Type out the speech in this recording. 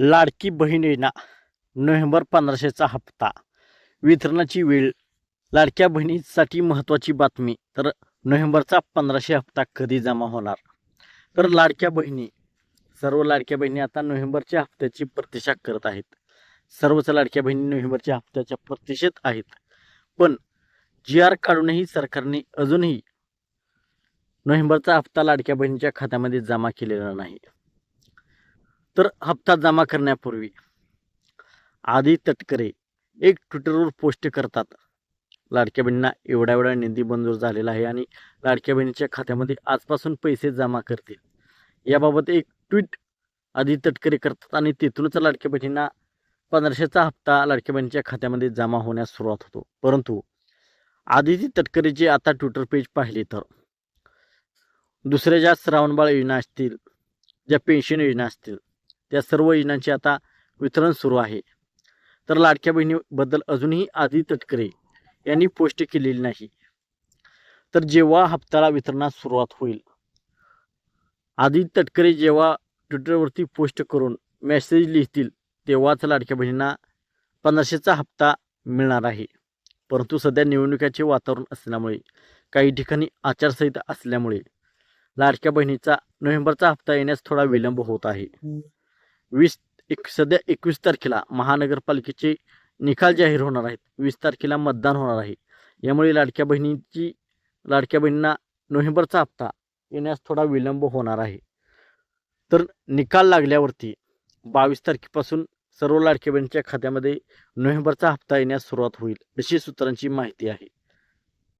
लाडकी बहीण योजना नोव्हेंबर पंधराशेचा हप्ता. वितरणाची वेळ लाडक्या बहिणीसाठी महत्त्वाची बातमी. तर नोव्हेंबरचा पंधराशे हप्ता कधी जमा होणार? तर लाडक्या बहिणी सर्व लाडक्या बहिणी आता नोव्हेंबरच्या हप्त्याची प्रतीक्षा करत आहेत. सर्वच लाडक्या बहिणी नोव्हेंबरच्या हप्त्याच्या प्रतीक्षेत आहेत. पण जी आर काढूनही सरकारने अजूनही नोव्हेंबरचा हप्ता लाडक्या बहिणीच्या खात्यामध्ये जमा केलेला नाही. तर हप्ता जमा करण्यापूर्वी आधी तटकरे एक ट्विटरवर पोस्ट करतात. लाडक्या बहिणींना एवढा एवढा निधी मंजूर झालेला आहे आणि लाडक्या बहिणीच्या खात्यामध्ये आजपासून पैसे जमा करतील. याबाबत एक ट्विट आधी तटकरे करतात आणि तिथूनच लाडक्या बहिणींना पंधराशेचा हप्ता लाडक्या बहिणीच्या खात्यामध्ये जमा होण्यास सुरुवात होतो. परंतु आदिती तटकरेचे आता ट्विटर पेज पाहिले तर दुसऱ्या ज्या श्रावणबाळ योजना असतील ज्या पेन्शन योजना असतील त्या सर्व योजनांचे आता वितरण सुरू आहे. तर लाडक्या बहिणीबद्दल अजूनही आधी तटकरे यांनी पोस्ट केलेली नाही. तर जेव्हा हप्त्याला वितरणास सुरुवात होईल. आदित्य तटकरे जेव्हा ट्विटरवरती पोस्ट करून मेसेज लिहितील तेव्हाच लाडक्या बहिणींना पंधराशेचा हप्ता मिळणार आहे. परंतु सध्या निवडणुकीचे वातावरण असल्यामुळे काही ठिकाणी आचारसंहिता असल्यामुळे लाडक्या बहिणीचा नोव्हेंबरचा हप्ता येण्यास थोडा विलंब होत आहे. वीस एक सध्या एकवीस तारखेला महानगरपालिकेचे निकाल जाहीर होणार आहेत. वीस तारखेला मतदान होणार आहे. यामुळे लाडक्या बहिणीची लाडक्या बहिणींना नोव्हेंबरचा हप्ता येण्यास थोडा विलंब होणार आहे. तर निकाल लागल्यावरती बावीस तारखेपासून सर्व लाडक्या बहिणीच्या खात्यामध्ये नोव्हेंबरचा हप्ता येण्यास सुरुवात होईल अशी सूत्रांची माहिती आहे.